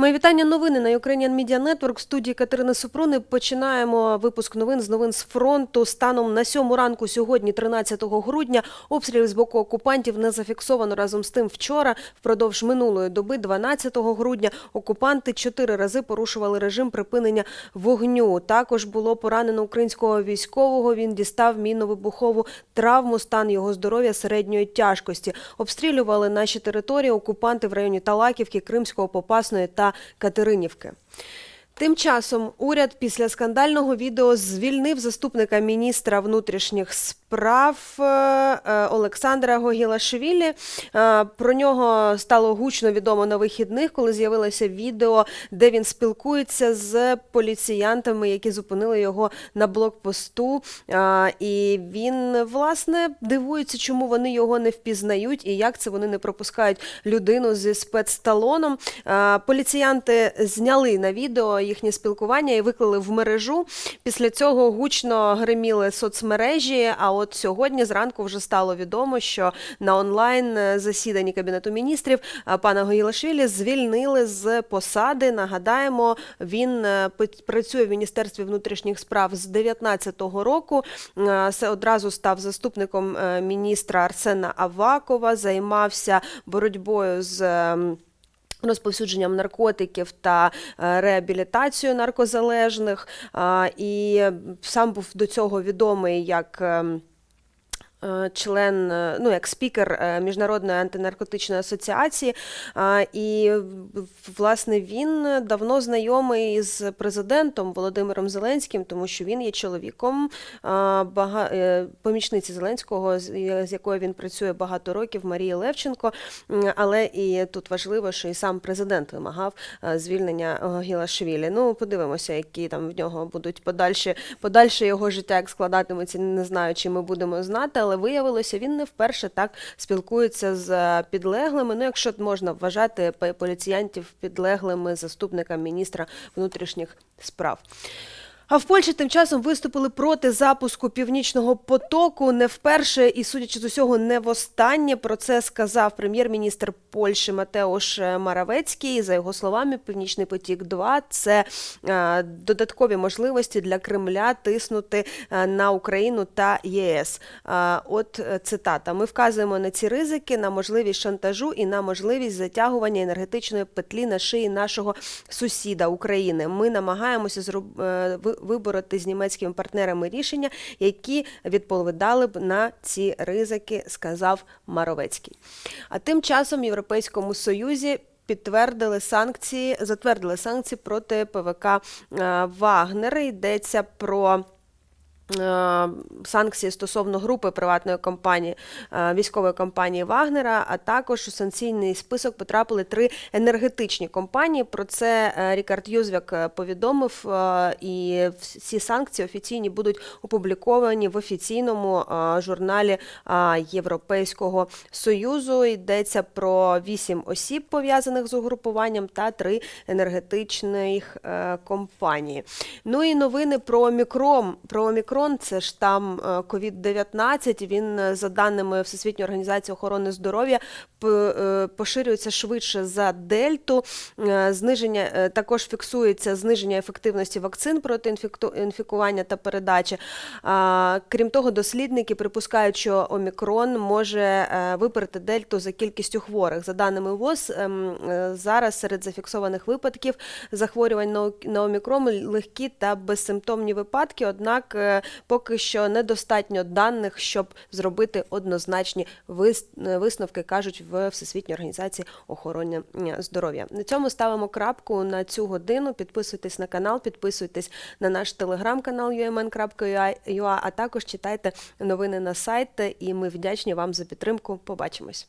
Мої вітання новини на Ukrainian Media Network. В студії Катерини Супруни починаємо випуск новин з новин з фронту. Станом на сьому ранку сьогодні, 13 грудня, обстрілів з боку окупантів не зафіксовано разом з тим вчора. Впродовж минулої доби, 12 грудня, окупанти чотири рази порушували режим припинення вогню. Також було поранено українського військового. Він дістав мінно-вибухову травму. Стан його здоров'я середньої тяжкості. Обстрілювали наші території окупанти в районі Талаківки, Кримського, Попасної та Катеринівки. Тим часом уряд після скандального відео звільнив заступника міністра внутрішніх справ е, е, Олександра Гогілашвілі. Е, Про нього стало гучно відомо на вихідних, коли з'явилося відео, де він спілкується з поліціянтами, які зупинили його на блокпосту. І він власне дивується, чому вони його не впізнають і як це вони не пропускають людину зі спецталоном. Поліціянти зняли на відео їхнє спілкування і виклали в мережу. Після цього гучно гриміли соцмережі. А от сьогодні зранку вже стало відомо, що на онлайн засіданні кабінету міністрів а, пана Гоїлашвілі звільнили з посади. Нагадаємо, він е, працює в міністерстві внутрішніх справ з 19-го року. Е, Це одразу став заступником е, міністра Арсена Авакова, займався боротьбою з. ем, Розповсюдженням наркотиків та е, реабілітацією наркозалежних, і сам був до цього відомий як. Е, Член, е, ну як спікер е, Міжнародної антинаркотичної асоціації, і власне він давно знайомий з президентом Володимиром Зеленським, тому що він є чоловіком помічниці Зеленського, з якою він працює багато років, Марії Левченко. Але і тут важливо, що і сам президент вимагав звільнення Гілашвілі. Ну, подивимося, які там в нього будуть подальші, подальше його життя, як складатиметься, не знаю, чи ми будемо знати, але виявилося, він не вперше так спілкується з е, підлеглими. Ну, якщо можна вважати поліціянтів підлеглими заступникам міністра внутрішніх справ. А в Польщі тим часом виступили проти запуску північного потоку не вперше і, судячи з усього, не востаннє. Про це сказав прем'єр-міністр Польщі Матеуш Маравецький. За його словами, Північний потік 2 це е, додаткові можливості для Кремля тиснути е, на Україну та ЄС. Е, от цитата: ми вказуємо на ці ризики, на можливість шантажу і на можливість затягування енергетичної петлі на шиї нашого сусіда України. Ми намагаємося зроб... е, ви- вибороти з німецькими партнерами рішення, які відповідали б на ці ризики, сказав Маровецький. А тим часом в Європейському Союзі. Підтвердили санкції, затвердили санкції проти ПВК Вагнера. Йдеться про е, санкції стосовно групи приватної компанії е, військової компанії Вагнера, а також у санкційний список потрапили три енергетичні компанії. Про це е, Рікард Юзвяк е, повідомив, е, і всі санкції офіційні будуть опубліковані в офіційному е, журналі е, Європейського союзу. Йдеться про вісім осіб пов'язаних з угрупуванням та три енергетичних е, компанії. Ну і новини про омікрон. Про омікрон це штам COVID-19. Він, е, за даними Всесвітньої організації охорони здоров'я, е, поширюється швидше за дельту. Е, Зниження е, також фіксується зниження ефективності вакцин проти інфікування та передачі. Крім того, дослідники припускають, що омікрон може е, випередити дельту за кількістю хворих. За даними ВОЗ, ем, е, зараз серед зафіксованих випадків захворювань на омікрон легкі та безсимптомні випадки. Однак е, поки що недостатньо даних, щоб зробити однозначні висновки, кажуть в Всесвітній організації охорони здоров'я. На цьому ставимо крапку на цю годину. Підписуйтесь на канал, підписуйтесь на наш телеграм-канал umn.ua, а також читайте новини на сайт. І ми вдячні вам за підтримку. Побачимось.